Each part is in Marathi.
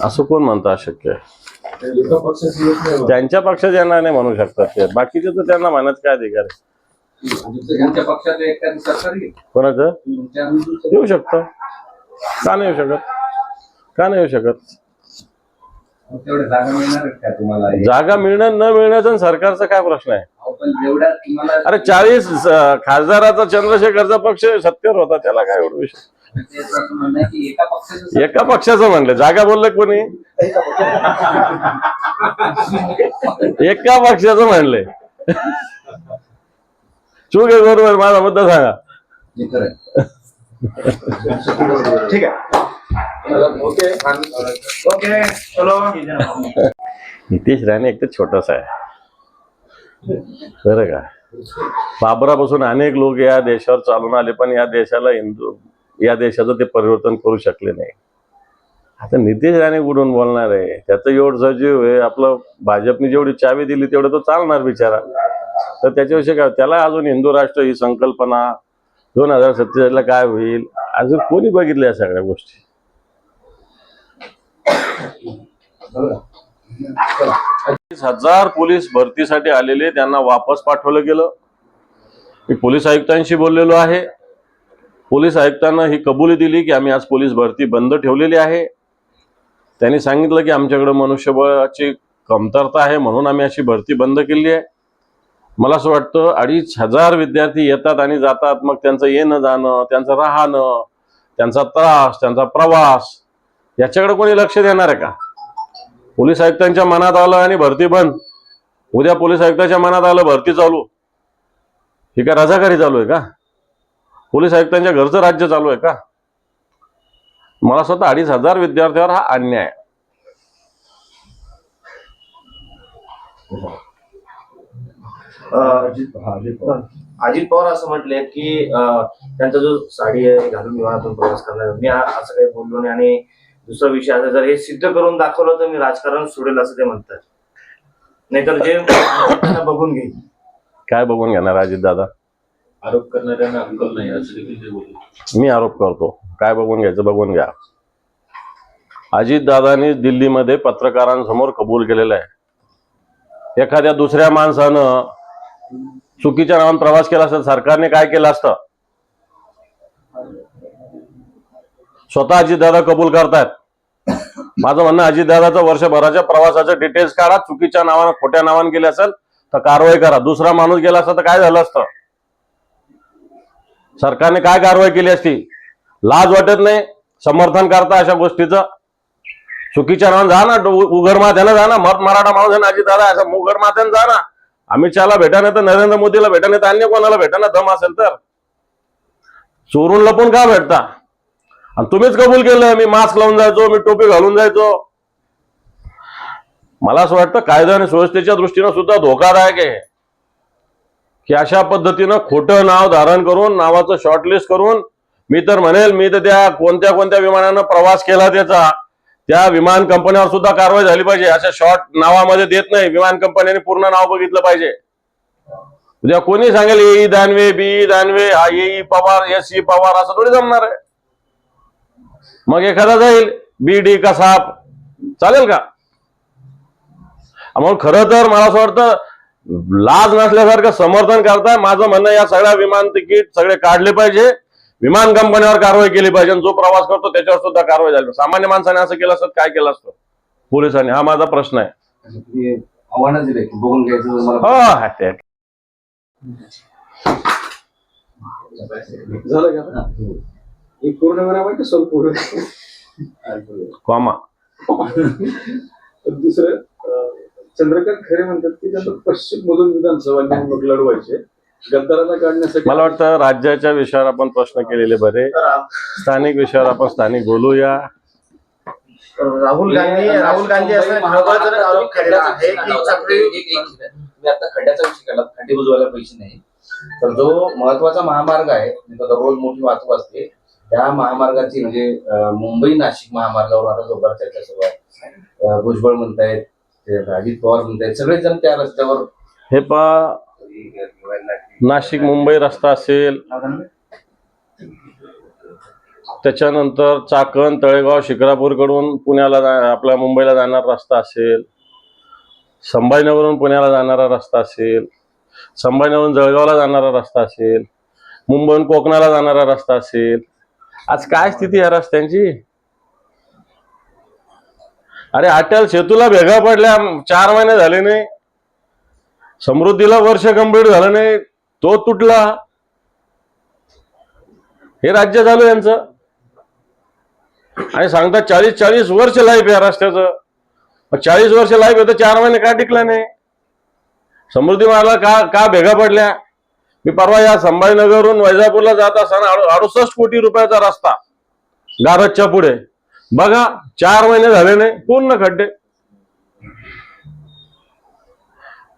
असं कोण म्हणतं अशक्य? आहे? नाही त्यांच्या पक्षात यांना नाही म्हणू शकतात ते. बाकीचे तर त्यांना म्हणायचं काय अधिकार कोणाचं? येऊ शकतं. का नाही येऊ शकत? का नाही येऊ शकत? जागा मिळणार मिळणं न मिळण्याचा आणि सरकारचा काय प्रश्न आहे? अरे चाळीस खासदाराचा चंद्रशेखरचा पक्ष सत्तेवर होता त्याला काय एवढं विषय? एका पक्षाचं म्हणलं जागा बोललं कोणी? एका पक्षाचं म्हणलंय चूक आहे बरोबर माझा मुद्दा सांगा. ठीक आहे. ओके ओके चलो. नितेश राणे एक तर छोटासा आहे. बरं का? बाबरापासून अनेक लोक या देशावर चालून आले पण या देशाला हिंदू या देशाचं ते परिवर्तन करू शकले नाही. आता नितेश राणे कुठून बोलणार आहे. त्याचं एवढं सजीव आहे आपलं भाजपने जेवढी चावी दिली तेवढं तो चालणार बिचारा. तर त्याच्याविषयी काय त्याला अजून हिंदू राष्ट्र ही संकल्पना दोन हजार सत्तेचाळीसला काय होईल? अजून कोणी बघितल्या या सगळ्या गोष्टी? हजार पोलीस भरतीसाठी आलेले त्यांना वापस पाठवलं गेलं. मी पोलीस आयुक्तांशी बोललेलो आहे. पोलीस आयुक्तांना ही कबुली दिली की आम्ही आज पोलीस भरती बंद ठेवलेली आहे. त्यांनी सांगितलं की आमच्याकडे मनुष्यबळाची कमतरता आहे म्हणून आम्ही अशी भरती बंद केली आहे. मला असं वाटतं अडीच हजार विद्यार्थी येतात आणि जातात. मग त्यांचं येणं जाणं त्यांचं राहणं त्यांचा त्रास त्यांचा प्रवास याच्याकडे कोणी लक्ष देणार आहे का? पोलीस आयुक्तांच्या मनात आलं आणि भरती बंद. उद्या पोलीस आयुक्ताच्या मनात आलं भरती चालू. ही काय रजाकारी चालू आहे का? पोलीस आयुक्तांच्या घरचं राज्य चालू आहे का? मला स्वतः अडीच हजार विद्यार्थ्यावर हा अन्याय आहे. अं, अजित पवार. असं म्हटले की त्यांचा जो साडी आहे घालून विमानातून प्रवास करणार मी असं काही बोललो नाही. आणि दुसरा विषय आता जर हे सिद्ध करून दाखवलं तर मी राजकारण सोडेल असं ते म्हणतात. नाहीतर जे बघून घेईल काय बघून घेणार अजित दादा? आरोप करणाऱ्यांना अक्कल नाही असं देखील ते बोलले. मी आरोप करतो. काय बघून घ्यायचं बघून घ्या. अजितदादांनी दिल्लीमध्ये पत्रकारांसमोर कबूल केलेलं आहे. एखाद्या दुसऱ्या माणसानं चुकीच्या नावान प्रवास केला असता सरकारने काय केलं असतं? स्वतः अजितदादा कबूल करतायत. माझं म्हणणं अजितदादाचं वर्षभराच्या प्रवासाचं डिटेल्स काढा. चुकीच्या नावानं खोट्या नावानं गेले असेल तर कारवाई करा. दुसरा माणूस गेला असता तर काय झालं असतं? सरकारने काय कारवाई केली असती? लाज वाटत नाही? समर्थन करता अशा गोष्टीचं? चुकीच्या नावानं जा ना डो- माथ्यानं जा ना मत मराठा माणूस आहे ना अजित दादा असं उघड माथ्यानं जा ना. अमित शहाला भेटा नाही तर नरेंद्र मोदीला भेटा नाही तर अन्य कोणाला भेटा ना दम असेल तर. चोरून लपून का भेटता? आणि तुम्हीच कबूल केलं मी मास्क लावून जायचो मी टोपी घालून जायचो. मला असं वाटतं कायदा आणि सुव्यवस्थेच्या दृष्टीनं सुद्धा धोकादायक आहे. की अशा पद्धतीनं खोटं नाव धारण करून नावाचं शॉर्टलिस्ट करून मी तर म्हणेल मी तर त्या कोणत्या कोणत्या विमानानं प्रवास केला त्याचा त्या विमान कंपन्यावर सुद्धा कारवाई झाली पाहिजे. अशा शॉर्ट नावामध्ये देत नाही. विमान कंपन्याने पूर्ण नाव बघितलं पाहिजे. उद्या कोणी सांगेल ए दानवे बी दानवे हा E Pawar S E Pawar असं थोडी जमणार आहे. मग एखादा जाईल बी डी का साप. चालेल का? म्हणून खरं तर मला असं वाटतं लाज नसल्यासारखं समर्थन करताय. माझं म्हणणं या सगळ्या विमान तिकीट सगळे काढले पाहिजे. विमान कंपनीवर कारवाई केली पाहिजे आणि जो प्रवास करतो त्याच्यावर सुद्धा कारवाई झाली. सामान्य माणसाने असं केलं असतं काय केलं असतं? पोलिसांनी. हा माझा प्रश्न आहे. तुम्ही आव्हानच दिले की बघून घ्यायचं हो हा, झालं का? कॉमा. दुसरं चंद्रकांत खरे म्हणतात की त्यांना पश्चिम मधून विधानसभा निवडणूक लढवायचे गद्दाराला काढण्यासाठी मला वाटतं राज्याच्या विषयावर आपण प्रश्न केलेले बरे. स्थानिक विषयावर आपण स्थानिक बोलूया. राहुल गांधी राहुल गांधी असं खरं तर आरोप केलेला आहे की चक्री आता खड्ड्याचा विषय केला. खड्डे बुजवायला पैसे नाही. तर जो महत्त्वाचा महामार्ग आहे दररोज मोठी वाहतूक असते त्या महामार्गाची म्हणजे मुंबई नाशिक महामार्गावर आता जोरदार चर्चा सुरू आहे. भुजबळ म्हणतायत अजित पवार म्हणतायत सगळेजण त्या रस्त्यावर हे पा नाशिक मुंबई रस्ता असेल. त्याच्यानंतर चाकण तळेगाव शिक्रापूरकडून पुण्याला आपल्या आपला मुंबईला जाणारा रस्ता असेल. संभाजीनगरहून पुण्याला जाणारा रस्ता असेल. संभाजीनगरहून जळगावला जाणारा रस्ता असेल. मुंबईहून कोकणाला जाणारा रस्ता असेल. आज काय स्थिती आहे रस्त्यांची? अरे अटल सेतूला भेगा पडल्या चार महिने झाले नाही. समृद्धीला वर्ष कंप्लीट झालं नाही तो तुटला. हे राज्य झालं यांचं. आणि सांगतात चाळीस चाळीस वर्ष लाईफ आहे या रस्त्याचं. चाळीस वर्ष लाईफ आहे तर चार महिने का टिकला नाही? समृद्धी मला का का भेगा पडल्या? मी परवा या संभाजीनगरहून वैजापूरला जात असताना अडुसष्ट कोटी रुपयाचा रस्ता गारजच्या पुढे. बघा चार महिने झाले नाही पूर्ण खड्डे.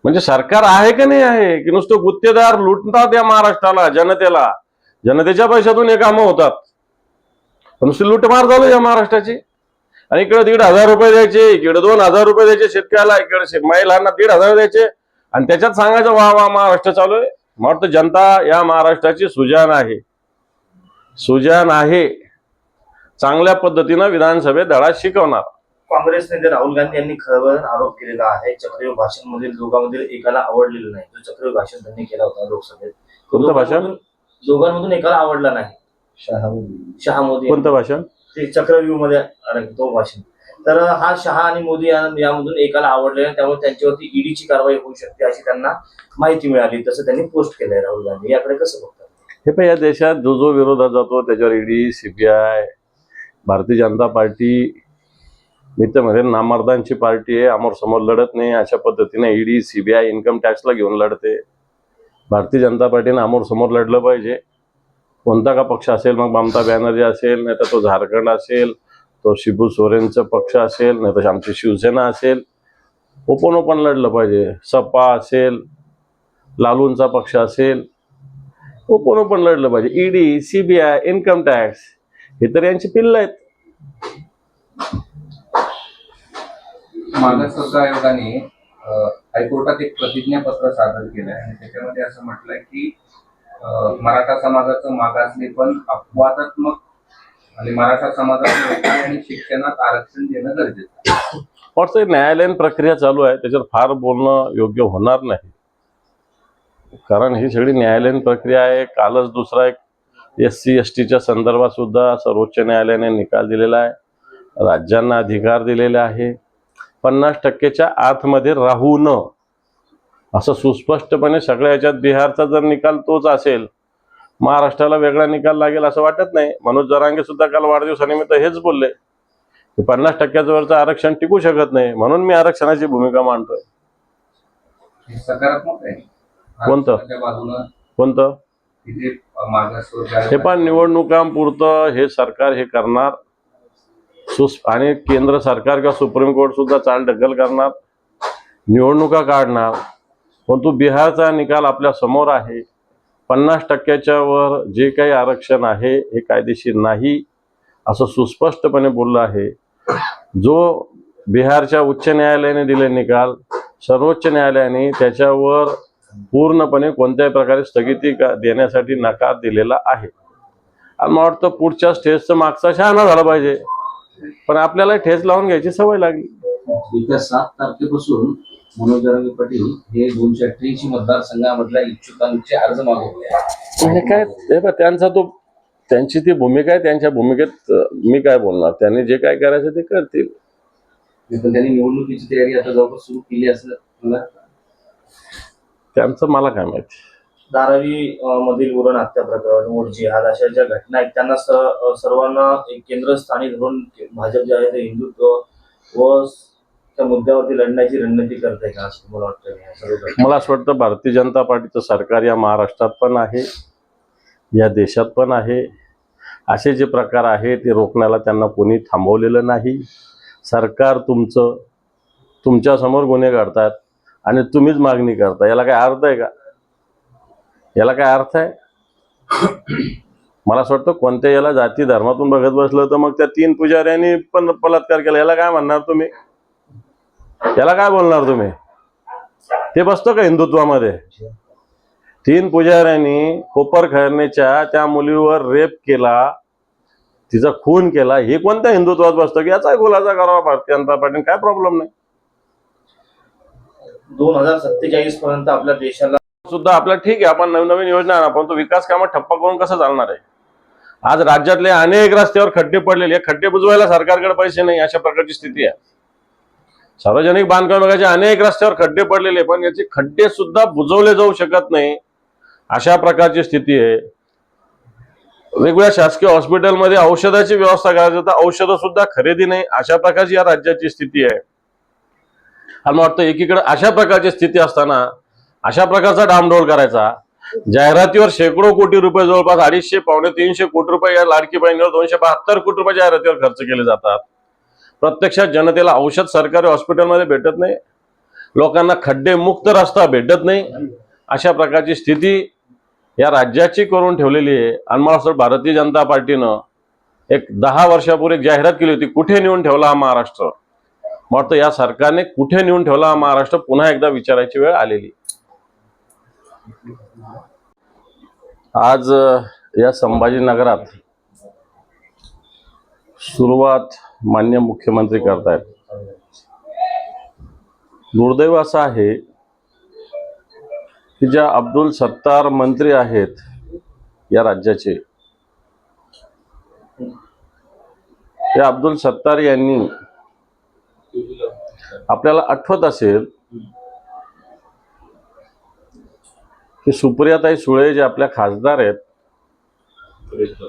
म्हणजे सरकार आहे की नाही आहे? की नुसतं गुत्तेदार लुटतात या महाराष्ट्राला जनतेला? जनतेच्या पैशातून हे कामं होतात. नुसती लुटमार झालो या महाराष्ट्राची. आणि इकडे दीड हजार रुपये द्यायचे इकडे दोन हजार रुपये द्यायचे शेतकऱ्याला इकडे महिलांना दीड हजार द्यायचे. आणि त्याच्यात सांगायचं वा वा महाराष्ट्र चालू आहे. मला वाटतं जनता या महाराष्ट्राची सुजान आहे. सुजान आहे. चांगल्या पद्धतीनं विधानसभेत धडा शिकवणार. काँग्रेस नेते राहुल गांधी यांनी खबर आरोप केलेला आहे. चक्रव्यूह भाषण मधील दोघांमधील एकाला आवडलेलं नाही. जो चक्रव्यूह भाषण त्यांनी केला होता लोकसभेत. कोणतं भाषण? दोघांमधून- एकाला आवडला नाही. शहा मोदी. कोणतं भाषण? ते चक्रव्यूहमध्ये अरे तो भाषण. तर हा शहा आणि मोदी यामधून एकाला आवडले नाही. त्यामुळे त्यांच्यावरती ईडीची कारवाई होऊ शकते अशी त्यांना माहिती मिळाली. तसं त्यांनी पोस्ट केलंय राहुल गांधी. याकडे कसं बघतात? हे पण या देशात जो जो विरोधात जातो त्याच्यावर ED CBI Bharatiya Janata party मी तर म्हणेन नामर्दांची पार्टी आहे आमोर समोर लढत नाही अशा पद्धतीने ईडी सीबीआय इन्कम टॅक्सला घेऊन लढते. भारतीय जनता पार्टीने आमोर समोर लढलं पाहिजे. कोणता का पक्ष असेल मग ममता बॅनर्जी असेल नाही तर तो झारखंड असेल तो शिबू सोरेनचा पक्ष असेल नाही तर आमची शिवसेना असेल. ओपन ओपन लढलं पाहिजे. सपा असेल लालूंचा पक्ष असेल ओपन ओपन लढलं पाहिजे. ईडी सीबीआय इन्कम टॅक्स हे तर यांची पिल्ल आहेत मागासवर्ग आयोगाने हायकोर्टात एक प्रतिज्ञापत्र सादर केलंय आणि त्याच्यामध्ये असं म्हटलंय की मराठा समाजाचं मागासले पण अपवादात्मक आणि मराठा समाजाला आणि शिक्षणात आरक्षण देणं गरजेचं. वाटतं न्यायालयीन प्रक्रिया चालू आहे त्याच्यात फार बोलणं योग्य होणार नाही कारण ही सगळी न्यायालयीन प्रक्रिया आहे कालच दुसरा एक एस सी एस टीच्या संदर्भात सुद्धा सर्वोच्च न्यायालयाने निकाल दिलेला आहे. राज्यांना अधिकार दिलेले आहे. पन्नास टक्केच्या आतमध्ये राहू न. असं सुस्पष्टपणे सगळ्या याच्यात बिहारचा जर निकाल तोच असेल महाराष्ट्राला वेगळा निकाल लागेल असं वाटत नाही. मनोज जरांगे सुद्धा काल वाढदिवसानिमित्त हेच बोलले की पन्नास टक्क्याचं वरचं आरक्षण टिकू शकत नाही म्हणून मी आरक्षणाची भूमिका मांडतोय. सकारात्मक कोणतं? कोणतं? हे पण निवडणुकांपुरतं हे सरकार हे करणार. सुस आणि केंद्र सरकार किंवा सुप्रीम कोर्ट सुद्धा चाल ढकल करणार. निवडणुका काढणार. परंतु बिहारचा निकाल आपल्यासमोर आहे. पन्नास टक्क्याच्या वर जे काही आरक्षण आहे हे कायदेशीर नाही असं सुस्पष्टपणे बोललं आहे. जो बिहारच्या उच्च न्यायालयाने दिले निकाल सर्वोच्च न्यायालयाने त्याच्यावर पूर्णपणे कोणत्याही प्रकारे स्थगिती देण्यासाठी नकार दिलेला आहे. आणि मला वाटतं पुढच्या स्टेजचं मागचा शहाणा झाला पाहिजे. पण आपल्याला ठेच लावून घ्यायची सवय लागली. येत्या सात तारखेपासून मनोज जरांगे पाटील हे दोनशे अठ्ठ्याऐंशी मतदारसंघामधल्या इच्छुकांचे अर्ज मागवले काय ते त्यांचा तो त्यांची ती भूमिका आहे त्यांच्या भूमिकेत मी काय बोलणार? त्यांनी जे काय करायचं ते करतील. त्यांनी निवडणुकीची तयारी आता जवळपास सुरू केली असं मला त्यांचं मला काय माहिती. धारावी मधील उरण हत्या प्रकरण वोट जिहाद अशा ज्या घटना आहेत त्यांना सर्वांना एक केंद्रस्थानी धरून भाजप जे आहे ते हिंदुत्व व त्या मुद्द्यावरती लढण्याची रणनीती करते का असं मला वाटतं. मला असं वाटतं भारतीय जनता पार्टीचं सरकार या महाराष्ट्रात पण आहे या देशात पण आहे. असे जे प्रकार आहे ते रोखण्याला त्यांना कोणी थांबवलेलं नाही. सरकार तुमचं तुमच्यासमोर गुन्हे काढतात आणि तुम्हीच मागणी करता. याला काय अर्थ आहे का? याला काय अर्थ आहे? मला असं वाटतं कोणत्या याला जाती धर्मातून बघत बसलं तर मग त्या तीन पुजाऱ्यांनी पण बलात्कार केला. याला काय म्हणणार तुम्ही? याला काय बोलणार तुम्ही? ते बसतं का हिंदुत्वामध्ये? तीन पुजाऱ्यांनी कोपर खैरनेच्या त्या मुलीवर रेप केला तिचा खून केला. हे कोणत्या हिंदुत्वात बसतं? की याचा खुलासा करावा भारतीय जनता पार्टीने काय प्रॉब्लेम नाही. दोन हजार सत्तेचाळीस पर्यंत आपल्या देशाला सुद्धा आपल्या ठीक आहे आपण नवीन नवीन योजना आणा पण तो विकास कामं ठप्प करून कसं चालणार आहे? आज राज्यातले अनेक रस्त्यावर खड्डे पडलेले खड्डे बुजवायला सरकारकडे पैसे नाही अशा प्रकारची स्थिती आहे. सार्वजनिक बांधकाम विभागाचे अनेक रस्त्यावर खड्डे पडलेले पण याचे खड्डे सुद्धा बुजवले जाऊ शकत नाही अशा प्रकारची स्थिती आहे. वेगवेगळ्या शासकीय हॉस्पिटलमध्ये औषधाची व्यवस्था करायची तर औषधं सुद्धा खरेदी नाही अशा प्रकारची या राज्याची स्थिती आहे. आणि मला वाटतं एकीकडे अशा प्रकारची स्थिती असताना अशा प्रकारचा डामडोल करायचा जाहिरातीवर शेकडो कोटी रुपये जवळपास अडीचशे पावणे तीनशे कोटी रुपये या लाडकी बहिणीवर दोनशे बहात्तर कोटी रुपये जाहिरातीवर खर्च केले जातात. प्रत्यक्षात जनतेला औषध सरकारी हॉस्पिटलमध्ये भेटत नाही. लोकांना खड्डे मुक्त रस्ता भेटत नाही. अशा प्रकारची स्थिती या राज्याची करून ठेवलेली आहे. आणि मला असं भारतीय जनता पार्टीनं एक दहा वर्षापूर्वी जाहिरात केली होती कुठे नेऊन ठेवला हा महाराष्ट्र? मग तर या सरकारने कुठे नेऊन ठेवला हा महाराष्ट्र? पुन्हा एकदा विचारायची वेळ आलेली. आज या संभाजीनगरात सुरुवात मान्य मुख्यमंत्री करतायत. दुर्दैव असं आहे की ज्या अब्दुल सत्तार मंत्री आहेत या राज्याचे त्या अब्दुल सत्तार यांनी आपल्याला आठवत असेल की सुप्रियाताई सुळे जे आपल्या खासदार आहेत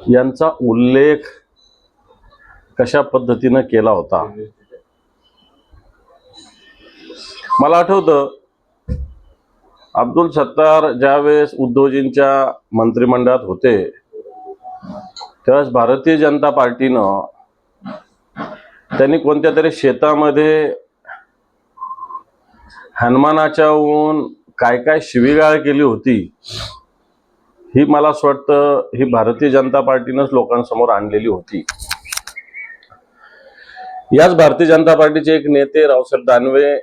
यांचा उल्लेख कशा पद्धतीनं केला होता? मला आठवतं अब्दुल सत्तार ज्यावेळेस उद्धवजींच्या मंत्रिमंडळात होते त्यावेळेस भारतीय जनता पार्टीनं त्यांनी कोणत्या तरी शेतामध्ये हनुमानाच्याहून काय काय शिवीगाळ केली होती ही मला असं वाटतं ही भारतीय जनता पार्टीनंच लोकांसमोर आणलेली होती. याच भारतीय जनता पार्टीचे एक नेते रावसाहेब दानवे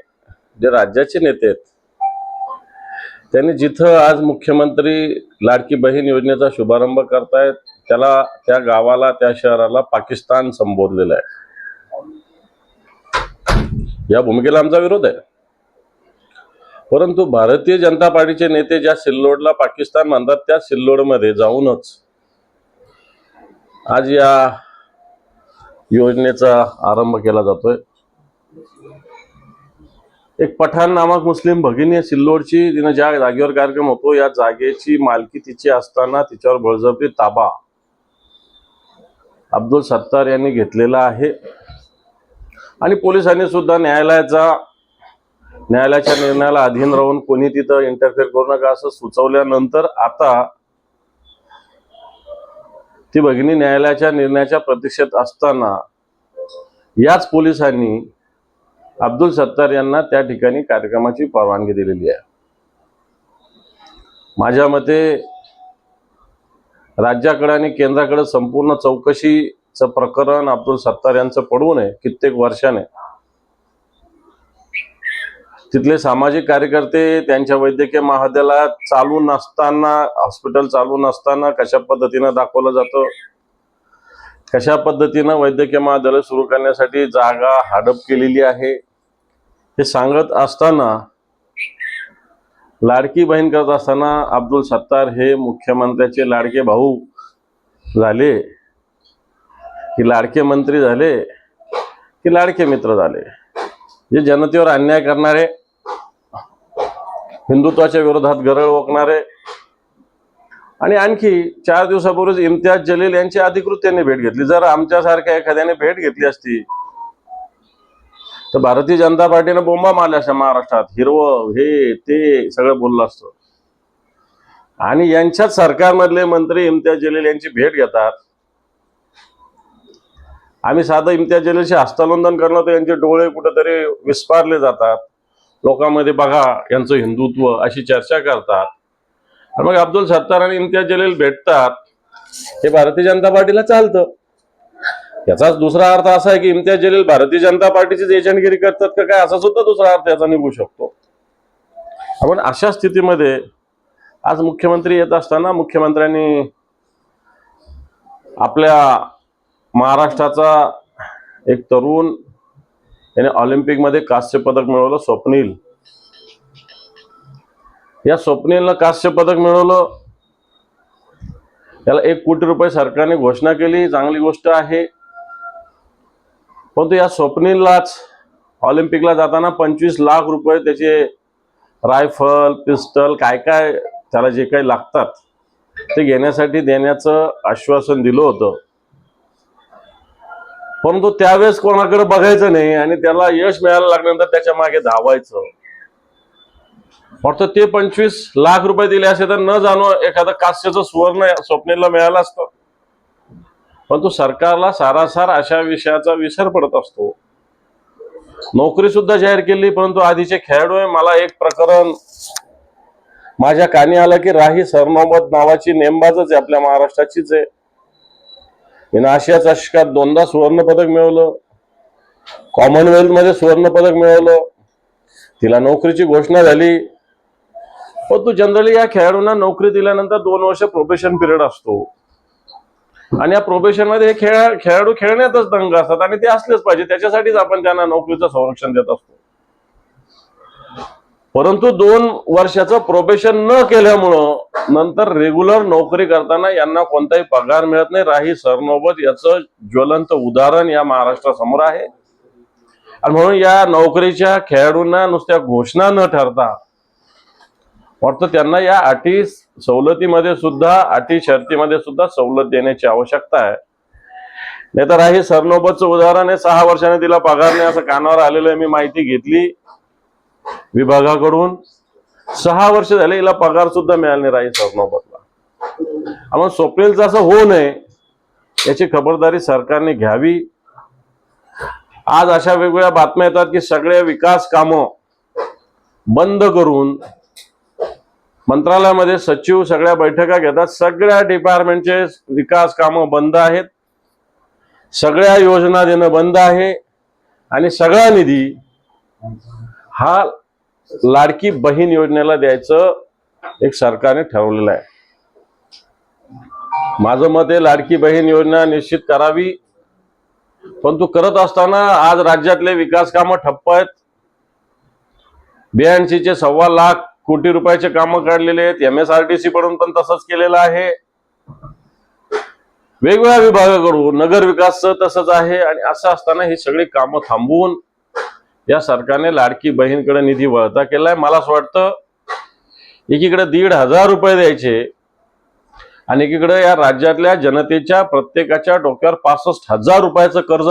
जे राज्याचे नेते आहेत त्यांनी जिथं आज मुख्यमंत्री लाडकी बहीण योजनेचा शुभारंभ करतायत त्याला त्या गावाला त्या शहराला पाकिस्तान संबोधलेलं आहे. या भूमिकेला आमचा विरोध आहे. परंतु भारतीय जनता पार्टीचे नेते ज्या सिल्लोडला पाकिस्तान मानतात त्या सिल्लोडमध्ये जाऊनच आज या योजनेचा आरंभ केला जातोय. एक पठाण नामक मुस्लिम भगिनी आहे सिल्लोडची. तिनं ज्या जागेवर कार्यक्रम होतो या जागेची मालकी तिची असताना तिच्यावर बळजबरी ताबा अब्दुल सत्तार यांनी घेतलेला आहे. आणि पोलिसांनी सुद्धा न्यायालयाचा न्यायालयाच्या निर्णयाला अधीन राहून कोणी तिथं इंटरफेअर करू नका असं सुचवल्यानंतर आता ती भगिनी न्यायालयाच्या निर्णयाच्या प्रतीक्षेत असताना याच पोलिसांनी अब्दुल सत्तार यांना त्या ठिकाणी कार्यक्रमाची परवानगी दिलेली आहे. माझ्या मते राज्याकडे आणि केंद्राकडे संपूर्ण चौकशीचं प्रकरण अब्दुल सत्तार यांचं पडू नये कित्येक वर्षाने. तिथले सामाजिक कार्यकर्ते त्यांच्या वैद्यकीय महाविद्यालयात चालू नसताना हॉस्पिटल चालू नसताना कशा पद्धतीनं दाखवलं जातं? कशा पद्धतीनं वैद्यकीय महाविद्यालय सुरू करण्यासाठी जागा हडप केलेली आहे? हे सांगत असताना लाडकी बहीण करत असताना अब्दुल सत्तार हे मुख्यमंत्र्याचे लाडके भाऊ झाले. की लाडके मंत्री झाले की लाडके मित्र झाले. जे जनतेवर अन्याय करणारे हिंदुत्वाच्या विरोधात गरळ ओकणारे. आणि आणखी चार दिवसापूर्वीच इम्तियाज जलील यांची अधिकृत त्यांनी भेट घेतली. जर आमच्यासारख्या एखाद्याने भेट घेतली असती तर भारतीय जनता पार्टीनं बोंबा मारल्या असत्या महाराष्ट्रात. हिरवं हे ते सगळं बोललं असतं. आणि यांच्याच सरकारमधले मंत्री इम्तियाज जलील यांची भेट घेतात. आम्ही साधं इम्तियाज जलीलशी हस्तांदोलन करणं तर यांचे डोळे कुठेतरी विस्पारले जातात. लोकांमध्ये बघा यांचं हिंदुत्व अशी चर्चा करतात. मग अब्दुल सत्तार आणि इम्तियाज जलील भेटतात. हे भारतीय जनता पार्टीला चालतं. याचाच दुसरा अर्थ असा आहे की इम्तियाज जलील भारतीय जनता पार्टीचीच एजंटगिरी करतात का काय? असा सुद्धा दुसरा अर्थ याचा निघू शकतो. आपण अशा स्थितीमध्ये आज मुख्यमंत्री येत असताना मुख्यमंत्र्यांनी आपल्या महाराष्ट्राचा एक तरुण याने ऑलिम्पिकमध्ये कांस्य पदक मिळवलं स्वप्नील. या स्वप्नीलनं कांस्य पदक मिळवलं. त्याला एक कोटी रुपये सरकारने घोषणा केली चांगली गोष्ट आहे. परंतु या स्वप्नीललाच ऑलिम्पिकला जाताना पंचवीस लाख रुपये त्याचे रायफल पिस्टल काय काय त्याला जे काही लागतात ते घेण्यासाठी देण्याचं आश्वासन दिलं होतं. परंतु त्यावेळेस कोणाकडे बघायचं नाही आणि त्याला यश मिळायला लागल्यानंतर त्याच्यामागे धावायचं. फक्त ते पंचवीस लाख रुपये दिले असे तर न जाणो एखादं कास्यचं सुवर्ण स्वप्नेला मिळालं असतं. परंतु सरकारला सारासार अशा विषयाचा विसर पडत असतो. नोकरी सुद्धा जाहीर केली परंतु आधीचे खेळाडू आहे मला एक प्रकरण माझ्या कानी आलं की राही सरनोबत नावाची नेमबाजच आहे आपल्या महाराष्ट्राचीच आहे. हिनं आशिया चषकात दोनदा सुवर्ण पदक मिळवलं. कॉमनवेल्थमध्ये सुवर्ण पदक मिळवलं. तिला नोकरीची घोषणा झाली. परंतु जनरली या खेळाडूंना नोकरी दिल्यानंतर दोन वर्ष प्रोबेशन पिरियड असतो. आणि या प्रोबेशनमध्ये हे खेळ खेळाडू खेळण्यातच दंग असतात आणि ते असलेच पाहिजे. त्याच्यासाठीच आपण त्यांना नोकरीचं संरक्षण देत असतो. परंतु दोन वर्षाचं प्रोबेशन न केल्यामुळं नंतर रेग्युलर नोकरी करताना यांना कोणताही पगार मिळत नाही. राही सरनोबत याचं ज्वलंत उदाहरण या महाराष्ट्रासमोर आहे. आणि म्हणून या नोकरीच्या खेळाडूंना नुसत्या घोषणा न ठरता वाटतं त्यांना या अटी सवलतीमध्ये सुद्धा अटी शर्तीमध्ये सुद्धा सवलत देण्याची आवश्यकता आहे. नाही तर आहे सरनोबतचं उदाहरण आहे सहा वर्षाने तिला पगार नाही असं कानावर आलेलं आहे मी माहिती घेतली. विभागाकडून सहा वर्ष झाले हिला पगार सुद्धा मिळाला नाही राही सरनोबतला आम्हाला स्वप्नेलचं असं होऊ नये याची खबरदारी सरकारने घ्यावी. आज अशा वेगवेगळ्या बातम्या येतात की सगळ्या विकास कामं बंद करून मंत्रालयामध्ये सचिव सगळ्या बैठका घेतात. सगळ्या डिपार्टमेंटचे विकास कामं बंद आहेत. सगळ्या योजना देणं बंद आहे. आणि सगळा निधी हा लाडकी बहीण योजनेला द्यायचं एक सरकारने ठरवलेलं आहे. माझं मत आहे लाडकी बहीण योजना निश्चित करावी. परंतु करत असताना आज राज्यातले विकास कामं ठप्प आहेत. बीएनसीचे सव्वा लाख कोटी रुपयाचे कामं काढलेले आहेत. M S R T C कडून पण तसंच केलेलं आहे. वेगवेगळ्या विभागाकडून नगर विकासचं तसंच आहे आणि असं असताना ही सगळी कामं थांबवून या सरकारने लाडकी बहीणकडे निधी वळता केलाय. मला असं वाटतं एकीकडे दीड हजार रुपये द्यायचे आणि एकीकडे या राज्यातल्या जनतेच्या प्रत्येकाच्या डोक्यावर पासष्ट हजार रुपयाचं कर्ज